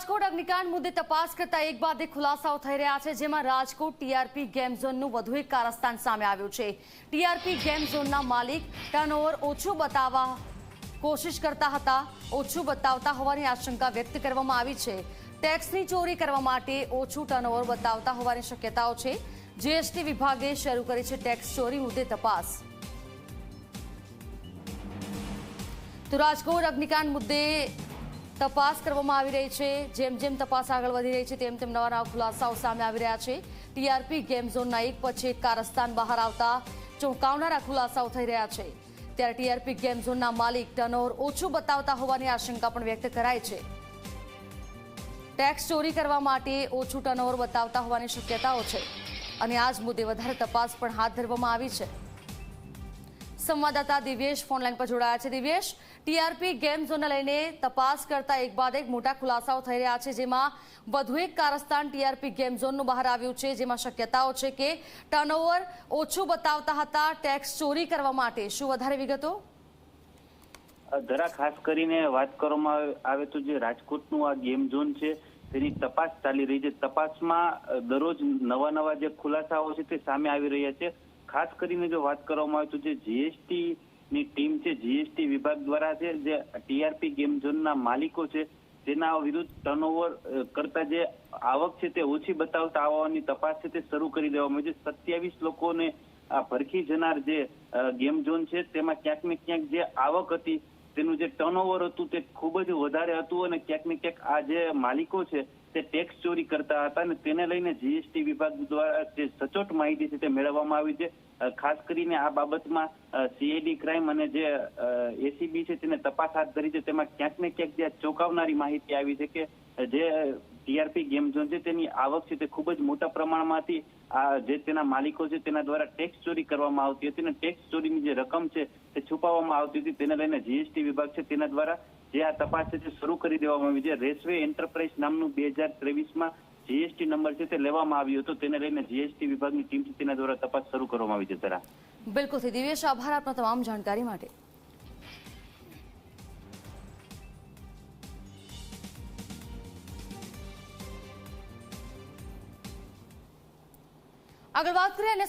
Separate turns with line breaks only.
રાજકોટ અગ્નિકાંડ મુદ્દે તપાસ કરતા એક બાદ ખુલાસાઓ થઈ રહ્યા છે, જેમાં રાજકોટ ટીઆરપી ગેમ ઝોનનું વધુ એક કારસ્તાન સામે આવ્યું છે. ટીઆરપી ગેમ ઝોનના માલિક ટર્નઓવર ઓછું બતાવવા કોશિશ કરતા હતા, ઓછું બતાવતા હોવાની આશંકા વ્યક્ત કરવામાં આવી છે. ટેક્સની ચોરી કરવા માટે ઓછું ટર્નઓવર બતાવતા હોવાની શક્યતાઓ છે. જીએસટી વિભાગે શરૂ કરી છે ટેક્સ ચોરી મુદ્દે તપાસ. તો રાજકોટ અગ્નિકાંડ મુદ્દે તપાસ કરવામાં આવી રહી છે. જેમ જેમ તપાસ આગળ વધી રહી છે, તેમ તેમ નવા નવા ખુલાસાઓ સામે આવી રહ્યા છે. ટીઆરપી ગેમ ઝોનના એક પછી એક કારસ્તાન બહાર આવતા ચોંકાવનારા ખુલાસાઓ થઈ રહ્યા છે. ત્યારે ટીઆરપી ગેમ ઝોનના માલિક ટર્નઓવર ઓછું બતાવતા હોવાની આશંકા પણ વ્યક્ત કરાય છે. ટેક્સ ચોરી કરવા માટે ઓછું ટર્નઓવર બતાવતા હોવાની શક્યતાઓ છે. અને આ જ મુદ્દે વધારે તપાસ પણ હાથ ધરવામાં આવી છે. સંવાદદાતા દિવ્યેશ ફોનલાઈન પર જોડાયા છે. દિવ્યેશ, ટીઆરપી ગેમ ઝોનને લઈને તપાસ કરતા એક બાદ એક મોટા ખુલાસાઓ થઈ રહ્યા છે, જેમાં વધુ એક કારસ્તાન ટીઆરપી ગેમ ઝોનનું બહાર આવ્યું છે. જેમાં શક્યતાઓ છે કે ટર્નઓવર ઓછું બતાવતા હતા ટેક્સ ચોરી કરવા માટે. શું વધારે વિગતો?
જરા ખાસ કરીને વાત કરવામાં આવે તો જે રાજકોટનું આ ગેમ ઝોન છે, તેની તપાસ ચાલી રહી છે. તપાસમાં દરરોજ નવા નવા જે ખુલાસાઓ છે તે સામે આવી રહ્યા છે. ખાસ કરીને જો વાત કરવામાં આવે તો જે જીએસટી ની ટીમ છે જીએસટી વિભાગ દ્વારા છે, જે ટીઆરપી ગેમ ઝોનના માલિકો છે, તેના વિરુદ્ધ ટર્નઓવર કરતા જે આવક છે તે ઓછી બતાવતા આવવાની તપાસ છે તે શરૂ કરી દેવામાં આવી છે. સત્યાવીસ લોકોને આ ભરખી જનાર જે ગેમ ઝોન છે, તેમાં ક્યાંક ને ક્યાંક જે આવક હતી તેનું જે ટર્નઓવર હતું તે ખૂબ જ વધારે હતું અને ક્યાંક ને ક્યાંક આ જે માલિકો છે તે ટેક્સ ચોરી કરતા હતા અને તેને લઈને જીએસટી વિભાગ દ્વારા જે સચોટ માહિતી છે તે મેળવવામાં આવી છે. ખાસ કરીને આ બાબતમાં સીએડી ક્રાઇમ અને જે એસીબી છે તેને તપાસ હાથ ધરી છે. તેમાં ક્યાંક ને ક્યાંક જે ચોંકાવનારી માહિતી આવી છે કે જે ટીઆરપી ગેમ ઝોન છે તેની આવક છે તે ખૂબ જ મોટા પ્રમાણમાંથી આ જે તેના માલિકો છે તેના દ્વારા ટેક્સ ચોરી કરવામાં આવતી હતી અને ટેક્સ ચોરીની જે રકમ છે તે છુપાવવામાં આવતી હતી. તેને લઈને જીએસટી વિભાગ છે તેના દ્વારા જે આ તપાસ છે તે શરૂ કરી દેવામાં આવી છે. રેસવે એન્ટરપ્રાઇઝ નામનું બે હજાર ત્રેવીસમાં જીએસટી નંબર છે તે લેવામાં આવ્યો હતો. તેને લઈને જીએસટી વિભાગની ટીમ છે તેના દ્વારા તપાસ શરૂ કરવામાં આવી છે
બિલકુલ દિવ્યેશ, આભાર આપના તમામ જાણકારી માટે. આગળ વાત કરીએ અને